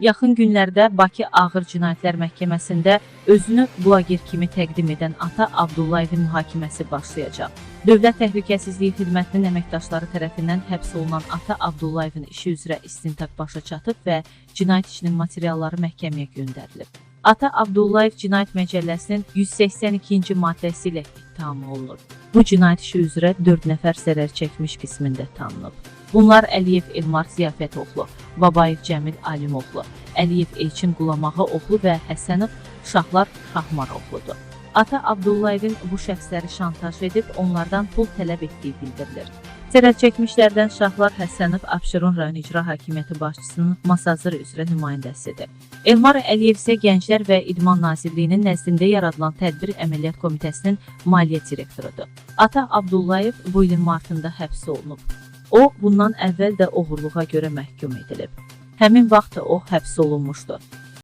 Yaxın günlərdə Bakı Ağır Cinayətlər Məhkəməsində özünü bloger kimi təqdim edən ata Abdullayevin mühakiməsi başlayacaq. Dövlət Təhlükəsizliyi Xidmətinin əməkdaşları tərəfindən həbs olunan ata Abdullayevin işi üzrə istintaq başa çatıb və cinayət işinin materialları məhkəməyə göndərilib. Ata Abdullayev Cinayət Məcəlləsinin 182-ci maddəsi ilə ittiham olunur. Bu cinayət işi üzrə 4 nəfər zərər çəkmiş qismində tanınıb. Bunlar Əliyev Elmar Ziyafətoğlu, Babayev Cəmil Alimoğlu, Əliyev Elçin Qulamağı oğlu və Həsənov Şahlar Şahmaroğludur. Ata Abdullayevin bu şəxsləri şantaj edib onlardan pul tələb etdiyi bildirilir. Zərər çəkmişlərdən Şahlar Həsənov Abşeron rayon icra hakimiyyəti başçısının Masazır üzrə nümayəndəsidir. Elmar Əliyev isə Gənclər və İdman Nazirliyinin nəzdində yaradılan Tədbir Əməliyyat Komitəsinin maliyyə direktorudur. Ata Abdullayev bu ilin martında həbs olunub. O, bundan əvvəl də oğurluğa görə məhkum edilib. Həmin vaxt o həbs olunmuşdu.